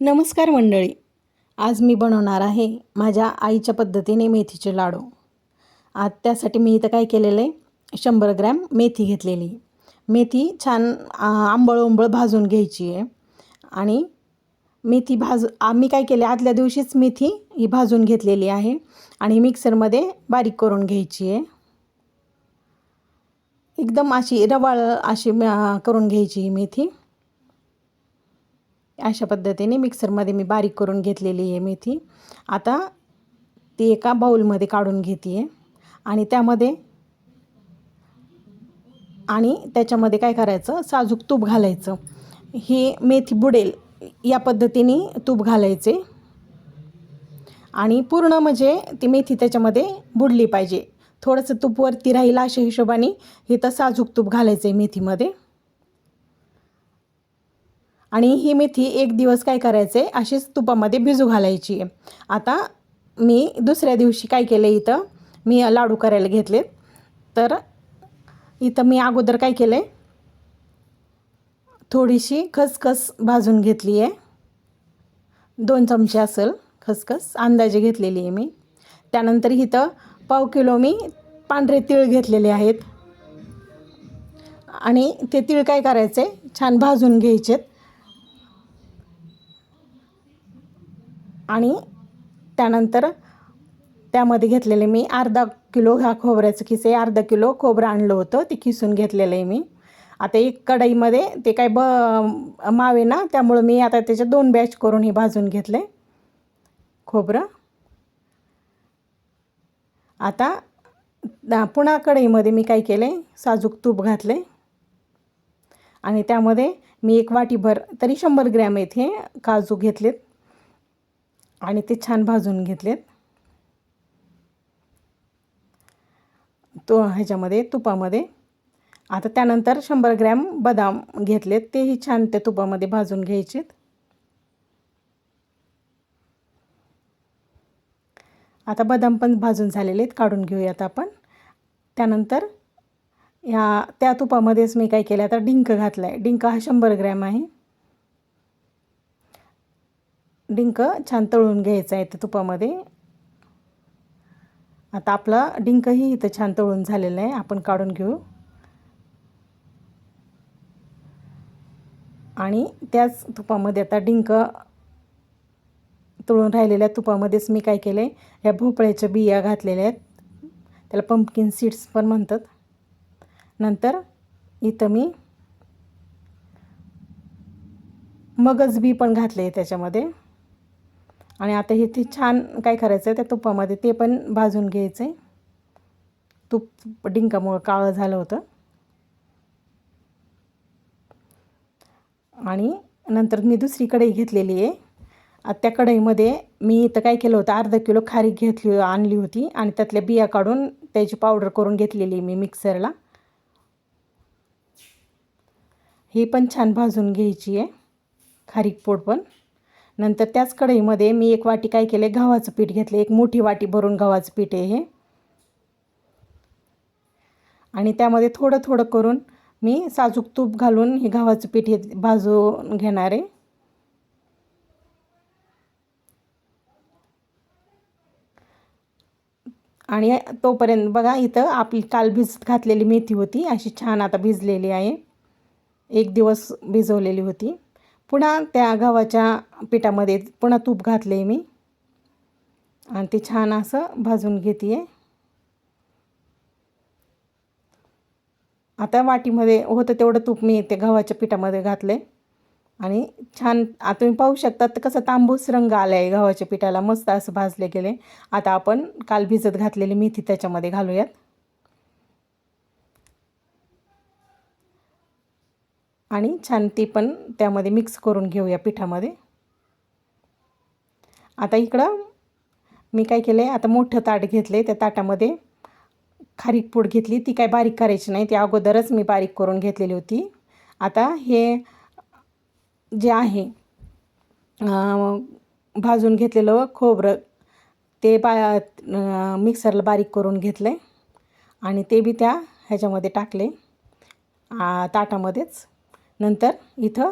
नमस्कार मंडळी. आज मी बनवणार आहे माझ्या आईच्या पद्धतीने मेथीचे लाडू. आज त्यासाठी मी इथं काय केलेलं आहे? शंभर ग्रॅम मेथी घेतलेली. मेथी छान आंबळ उंबळ भाजून घ्यायची आहे. आणि मेथी भाज आम्ही काय केले आदल्या दिवशीच मेथी ही भाजून घेतलेली आहे. आणि मिक्सरमध्ये बारीक करून घ्यायची आहे. एकदम अशी रवाळ अशी करून घ्यायची ही मेथी. अशा पद्धतीने मिक्सरमध्ये मी बारीक करून घेतलेली आहे मेथी. आता ती एका बाऊलमध्ये काढून घेते आहे आणि त्यामध्ये आणि त्याच्यामध्ये काय करायचं? साजूक तूप घालायचं. ही मेथी बुडेल या पद्धतीने तूप घालायचे. आणि पूर्ण म्हणजे ती मेथी त्याच्यामध्ये बुडली पाहिजे. थोडंसं तूपवरती राहील अशा हिशोबाने हे तर साजूक तूप घालायचं आहे मेथीमध्ये. आणि ही मेथी एक दिवस काय करायचे? अशीच तुपामध्ये भिजू घालायची. आहे आता मी दुसऱ्या दिवशी काय केलं इथं? मी लाडू करायला घेतले तर इथं मी अगोदर काय केलं आहे थोडीशी खसखस भाजून घेतली आहे. दोन चमचे असेल खसखस. अंदाजे घेतलेली आहे मी. त्यानंतर इथं पाव किलो मी पांढरे तीळ घेतलेले आहेत. आणि ते तीळ काय करायचे? छान भाजून घ्यायचेत. आणि त्यानंतर त्यामध्ये घेतलेले मी अर्धा किलो ह्या खोबऱ्याचं खिसे अर्धा किलो खोबरं आणलं होतं ते खिसून घेतलेलं आहे मी. आता एक कढईमध्ये ते काय ब मावे ना त्यामुळं मी आता त्याचे दोन बॅच करून हे भाजून घेतले खोबरं. आता पुन्हा कढईमध्ये मी काय केले साजूक तूप घातले आणि त्यामध्ये मी एक वाटीभर तरी शंभर ग्रॅम येथे काजू घेतलेत. आणि ते छान भाजून घेतलेत. तो ह्याच्यामध्ये तुपामध्ये. आता त्यानंतर शंभर ग्रॅम बदाम घेतलेत. तेही छान त्या तुपामध्ये भाजून घ्यायचेत. आता बदाम पण भाजून झालेले आहेत. काढून घेऊयात आपण. त्यानंतर ह्या त्या तुपामध्येच मी काय केलं आता डिंक घातला आहे डिंक हा शंभर ग्रॅम आहे. डिंक छान तळून घ्यायचं आहे तर तुपामध्ये. आता आपला डिंकही इथं छान तळून झालेलं आहे. आपण काढून घेऊ. आणि त्याच तुपामध्ये आता डिंक तळून राहिलेल्या तुपामध्येच मी काय केलं आहे ह्या भोपळ्याच्या बिया घातलेल्या आहेत. त्याला पंपकिन सीड्स पण म्हणतात. नंतर इथं मी मगज बी पण घातले आहे त्याच्यामध्ये. आणि आता हे ते छान काय करायचं आहे त्या तुपामध्ये ते पण भाजून घ्यायचं आहे तूप डिंकामुळं काळं झालं होतं. आणि नंतर मी दुसरी कढई घेतलेली आहे. त्या कढईमध्ये मी इथं काय केलं होतं अर्धा किलो खारीक घेतली आणली होती आणि त्यातल्या बिया काढून त्याची पावडर करून घेतलेली मी मिक्सरला. ही पण छान भाजून घ्यायची आहे खारीक पोड पण. नंतर त्याच कढईमध्ये मी एक वाटी काय केले गव्हाचं पीठ घेतले एक मोठी वाटी भरून गव्हाचं पीठ आहे हे. आणि त्यामध्ये थोडं थोडं करून मी साजूक तूप घालून हे गव्हाचं पीठ हे भाजून घेणार आहे. आणि तोपर्यंत बघा इथं आपली काल भिजत घातलेली मेथी होती. अशी छान आता भिजलेली आहे. एक दिवस भिजवलेली होती. पुन्हा त्या गव्हाच्या पिठामध्ये पुन्हा तूप घातले मी. आणि ते छान असं भाजून घेते आहे आता वाटीमध्ये होतं तेवढं तूप मी ते गव्हाच्या पिठामध्ये घातले आणि छान आता तुम्ही पाहू शकता तर कसं तांबूस रंग आला आहे गव्हाच्या पिठाला. मस्त असं भाजले गेले. आता आपण काल भिजत घातलेली मेथी त्याच्यामध्ये घालूयात. आणि छान ती पण त्यामध्ये मिक्स करून घेऊया पिठामध्ये. आता इकडं मी काय केलं आहे आता मोठं ताट घेतलं आहे त्या ताटामध्ये खारीक पूड घेतली. ती काय बारीक करायची नाही ती अगोदरच मी बारीक करून घेतलेली होती. आता हे जे आहे भाजून घेतलेलं खोबरं ते बा मिक्सरला बारीक करून घेतलं आहे आणि ते बी त्या ह्याच्यामध्ये टाकले ताटामध्येच. नंतर इथं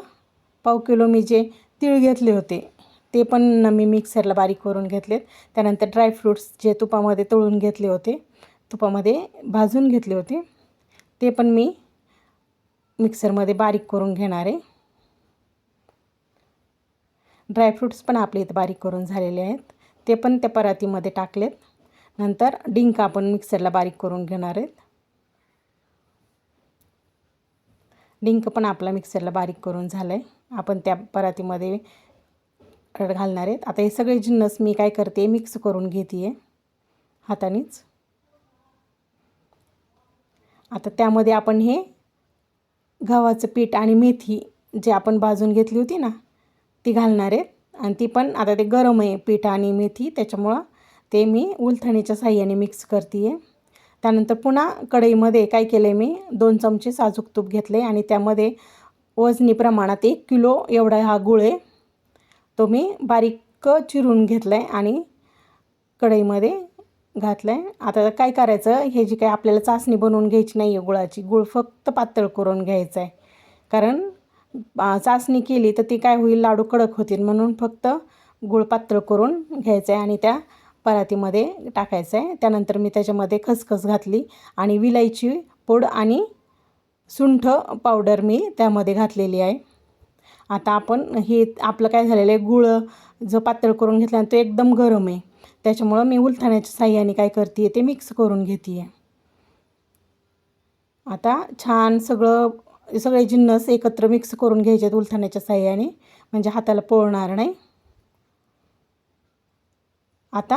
पाव किलो मी जे तीळ घेतले होते ते पण मी मिक्सरला बारीक करून घेतलेत. त्यानंतर ड्रायफ्रूट्स जे तुपामध्ये तळून घेतले होते तुपामध्ये भाजून घेतले होते ते पण मी मिक्सरमध्ये बारीक करून घेणार आहे. ड्रायफ्रूट्स पण आपले इथं बारीक करून झालेले आहेत. ते पण त्या परातीमध्ये टाकलेत. नंतर डिंक आपण मिक्सरला बारीक करून घेणार आहेत. डिंक पण आपला मिक्सरला बारीक करून झालं आहे आपण त्या परातीमध्ये घालणार आहेत. आता हे सगळे जिन्नस मी काय करते मिक्स करून घेते आहे हातानेच. आता त्यामध्ये आपण हे गव्हाचं पीठ आणि मेथी जे आपण भाजून घेतली होती ना ती घालणार आहेत. आणि ती पण आता ते गरम आहे पीठ आणि मेथी त्याच्यामुळं ते मी उलथणीच्या साह्याने मिक्स करते आहे त्यानंतर पुन्हा कढईमध्ये काय केलं आहे मी? दोन चमचे साजूक तूप घेतले आणि त्यामध्ये वजनी प्रमाणात एक किलो एवढा हा गुळ आहे. तो मी बारीक चिरून घेतला आहे आणि कढईमध्ये घातलं आहे आता काय करायचं? हे जी काय आपल्याला चाचणी बनवून घ्यायची नाही आहे गुळाची गुळ फक्त पातळ करून घ्यायचं आहे कारण चाचणी केली तर ती काय होईल? लाडू कडक होतील म्हणून फक्त गुळ पातळ करून घ्यायचं आहे आणि त्या परातीमध्ये टाकायचं आहे. त्यानंतर मी त्याच्यामध्ये खसखस घातली आणि विलायची पूड आणि सुंठ पावडर मी त्यामध्ये घातलेली आहे. आता आपण हे आपलं काय झालेलं आहे गुळ जो पातळ करून घेतला तो एकदम गरम आहे. त्याच्यामुळं मी उलथाण्याच्या साह्याने काय करते आहे ते मिक्स करून घेते आहे आता छान सगळं सगळे जिन्नस एकत्र मिक्स करून घ्यायचे आहेत उलथाण्याच्या साह्याने. म्हणजे हाताला पोळणार नाही. आता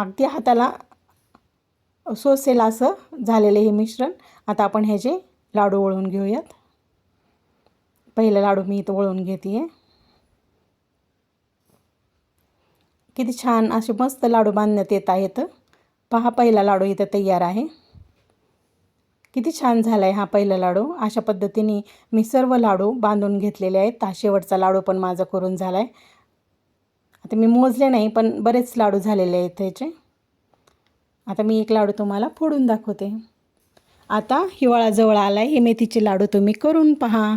अगदी हाताला सोसेल असं झालेलं हे मिश्रण आता आपण ह्याचे लाडू वळून घेऊयात. पहिलं लाडू मी इथं वळून घेते आहे किती छान असे मस्त लाडू बांधण्यात येत आहेत. पहा पहिला लाडू इथं तयार आहे. किती छान झाला आहे हा पहिला लाडू. अशा पद्धतीने मी सर्व लाडू बांधून घेतलेले आहेत. हा शेवटचा लाडू पण माझा करून झाला आहे आता मी मोजले नाही पण बरेच लाडू झालेले आहेत त्याचे. आता मी एक लाडू तुम्हाला फोडून दाखवते. आता हिवाळा जवळ आला आहे हे मेथीचे लाडू तुम्ही करून पहा.